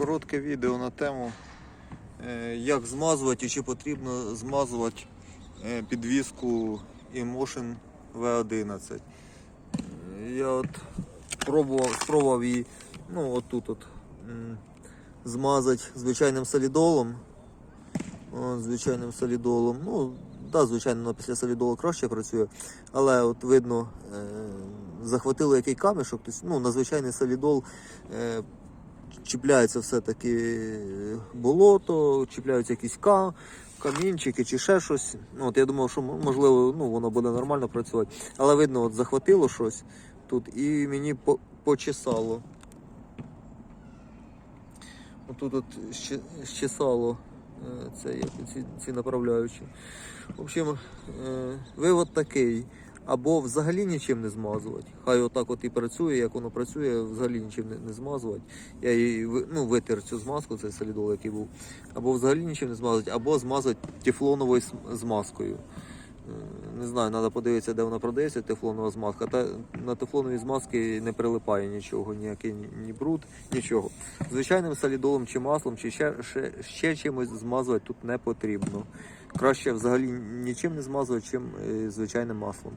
Коротке відео на тему, е, як змазувати і чи потрібно змазувати е, підвіску Emotion V11. Е, Я от пробував, спробував її ну, отут от, змазати звичайним солідолом. О, звичайним солідолом. Ну, да, звичайно, після солідолу краще працює, але от видно, захватило який камішок, тобто, ну, на звичайний солідол чіпляється все-таки болото, чіпляються якісь ка, камінчики чи ще щось. Ну, от я думав, що можливо ну, воно буде нормально працювати. Але видно, от захватило щось тут і мені по- почесало. Отут от щесало е, це, ці, ці направляючі. В общем, е, вивод такий. Або взагалі нічим не змазувати. Хай отак от і працює, як воно працює, взагалі нічим не, не змазувати. Я її ну, витер цю змазку, цей солідол, який був. Або взагалі нічим не змазувати, або змазати тефлоновою змазкою. Е, Не знаю, треба подивитися, де вона продається, тефлонова змазка. Та на тефлоновій змазки не прилипає нічого, ніякий ні, ні бруд, нічого. Звичайним солідолом чи маслом, чи ще, ще, ще чимось змазувати тут не потрібно. Краще взагалі нічим не змазувати, чим е, звичайним маслом.